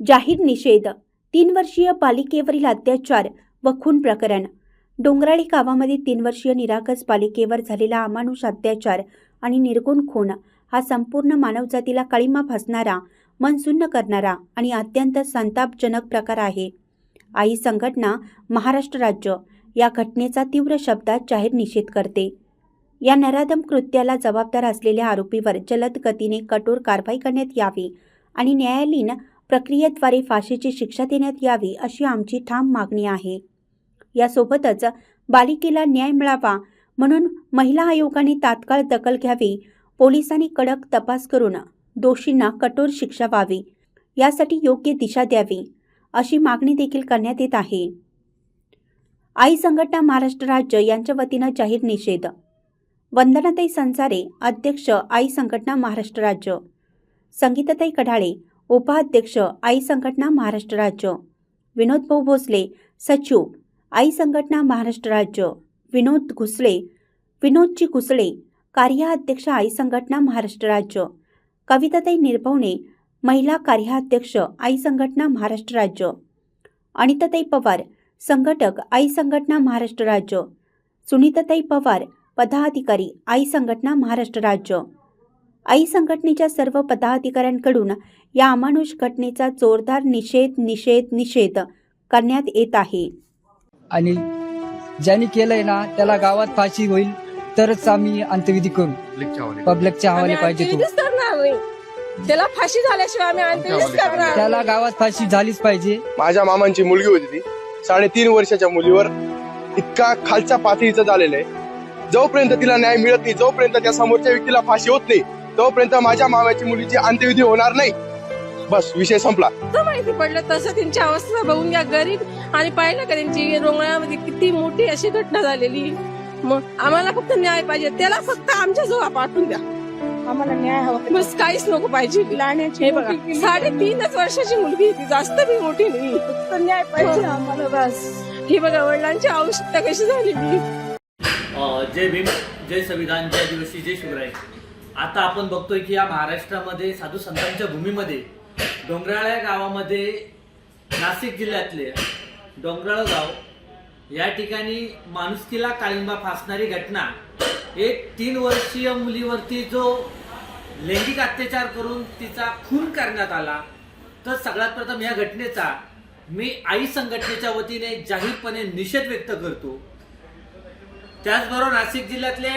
जाहीर निषेध तीन वर्षीय पालिकेवरील अत्याचार व खून प्रकरण. डोंगराळी गावामध्ये तीन वर्षीय निरागस पालिकेवर झालेला अमानुष अत्याचार आणि निर्गुण खून हा संपूर्ण मानवजातीला काळीमा फासणारा मन सुन्न करणारा आणि अत्यंत संतापजनक प्रकार आहे. आई संघटना महाराष्ट्र राज्य या घटनेचा तीव्र शब्दात जाहीर निषेध करते. या नराधम कृत्याला जबाबदार असलेल्या आरोपीवर जलद गतीने कठोर कारवाई करण्यात यावी आणि न्यायालयीन प्रक्रियेद्वारे फाशीची शिक्षा देण्यात यावी अशी आमची ठाम मागणी आहे. यासोबतच बालिकेला न्याय मिळावा म्हणून महिला आयोगाने तात्काळ दखल घ्यावी पोलिसांनी कडक तपास करून दोषींना कठोर शिक्षा व्हावी यासाठी योग्य दिशा द्यावी अशी मागणी देखील करण्यात येत आहे. आई संघटना महाराष्ट्र राज्य यांच्या वतीनं जाहीर निषेध. वंदनाताई संसारे अध्यक्ष आई संघटना महाराष्ट्र राज्य. संगीताताई कढाळे उपाध्यक्ष आई संघटना महाराष्ट्र राज्य. विनोद भाऊ भोसले सचिव आई संघटना महाराष्ट्र राज्य. विनोद घुसळे विनोदजी घुसळे कार्याध्यक्ष आई संघटना महाराष्ट्र राज्य. कविताताई निर्भवणे महिला कार्याध्यक्ष आई संघटना महाराष्ट्र राज्य. अनिताताई पवार संघटक आई संघटना महाराष्ट्र राज्य. सुनीताताई पवार पदाधिकारी आई संघटना महाराष्ट्र राज्य. आई संघटनेच्या सर्व पदाधिकाऱ्यांकडून या अमानुष घटनेचा जोरदार निषेध निषेध निषेध करण्यात येत आहे. आणि ज्यांनी केलंय ना त्याला गावात फाशी होईल तरच आम्ही अंत्यविधी करू. पब्लिकच्या हवाले पाहिजे त्याला फाशी झाल्याशिवाय आम्ही अंत्यविधीच करणार. त्याला गावात फाशी झालीच पाहिजे. माझ्या मामांची मुलगी होती ती. साडेतीन वर्षाच्या मुलीवर इतका खालच्या पातळीचं झालेलं आहे. जोपर्यंत तिला न्याय मिळत नाही जोपर्यंत त्या समोरच्या व्यक्तीला फाशी होत नाही तोपर्यंत माझ्या मामाची मुलीची अंत्यविधी होणार नाही. बस विषय संपला. माहिती पडलं तसं त्यांची अवस्था बघून घ्या गरीब आणि पाहिलं का त्यांची रोंगळ्यामध्ये किती मोठी अशी घटना झालेली. मग आम्हाला फक्त न्याय पाहिजे. त्याला फक्त आमच्या जवळ पाठवून द्या. आम्हाला न्याय हवा. बस काहीच नको पाहिजे. हे बघा. साडेतीनच वर्षाची मुलगी आहे. ती जास्त बी मोठी नाही. फक्त न्याय पाहिजे आम्हाला बस. ही बघा वडिलांची आवश्यकता कशी झालेली. जय भीम जय संविधान जय आदिवासी जय शिवराय. आता आपण बघतोय की या महाराष्ट्रामध्ये साधू संतांच्या भूमीमध्ये डोंगराळ्या गावामध्ये नाशिक जिल्ह्यातले डोंगराळ गाव या ठिकाणी माणुसकीला काळिंबा फासणारी घटना एक तीन वर्षीय मुलीवरती जो लैंगिक अत्याचार करून तिचा खून करण्यात आला तर सगळ्यात प्रथम या घटनेचा मी आई संघटनेच्या वतीने जाहीरपणे निषेध व्यक्त करतो. त्याचबरोबर नाशिक जिल्ह्यातले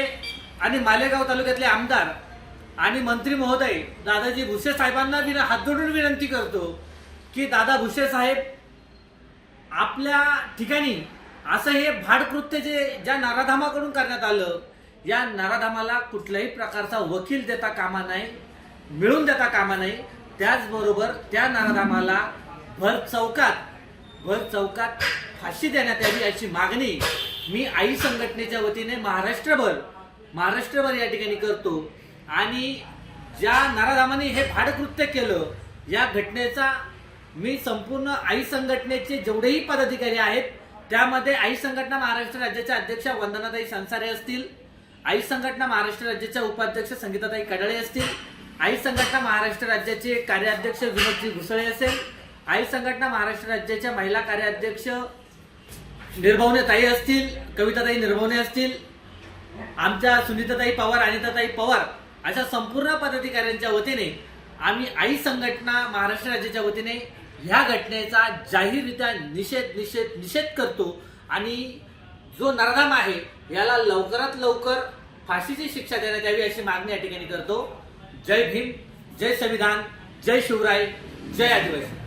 आणि मालेगाव तालुक्यातले आमदार आणि मंत्री महोदय दादाजी भुसे साहेबांना विन हात जोडून विनंती करतो की दादा भुसे साहेब आपल्या ठिकाणी असं हे भाडकृत्य जे ज्या नाराधामाकडून करण्यात आलं या नाराधामाला कुठल्याही प्रकारचा वकील देता कामा नाही मिळून देता कामा नाही. त्याचबरोबर त्या नाराधामाला भर चौकात भर चौकात फाशी देण्यात यावी अशी मागणी मी आई संघटनेच्या वतीने महाराष्ट्रभर महाराष्ट्रभर या ठिकाणी करतो. आणि ज्या नाराधामाने हे भाडकृत्य केलं या घटनेचा मी संपूर्ण आई संघटनेचे जेवढेही पदाधिकारी आहेत त्यामध्ये आई संघटना महाराष्ट्र राज्याच्या अध्यक्ष वंदनाताई संसारे असतील आई संघटना महाराष्ट्र राज्याच्या उपाध्यक्ष संगीताताई कडाळे असतील आई संघटना महाराष्ट्र राज्याचे कार्याध्यक्ष विनोदजी घुसळे असेल आई संघटना महाराष्ट्र राज्याच्या महिला कार्याध्यक्ष निर्भवने ताई असतील कविताताई निर्भवने असतील आमच्या सुनीताताई पवार अनिताताई पवार अशा संपूर्ण पदाधिकाऱ्यांच्या वतीने आम्ही आई संघटना महाराष्ट्र राज्याच्या वतीने ह्या घटनेचा जाहीररित्या निषेध निषेध निषेध करतो. आणि जो नरधाम आहे याला लवकरात लवकर फाशीची शिक्षा देण्यात यावी अशी मागणी या ठिकाणी करतो. जय भीम जय संविधान जय शिवराय जय आदिवासी.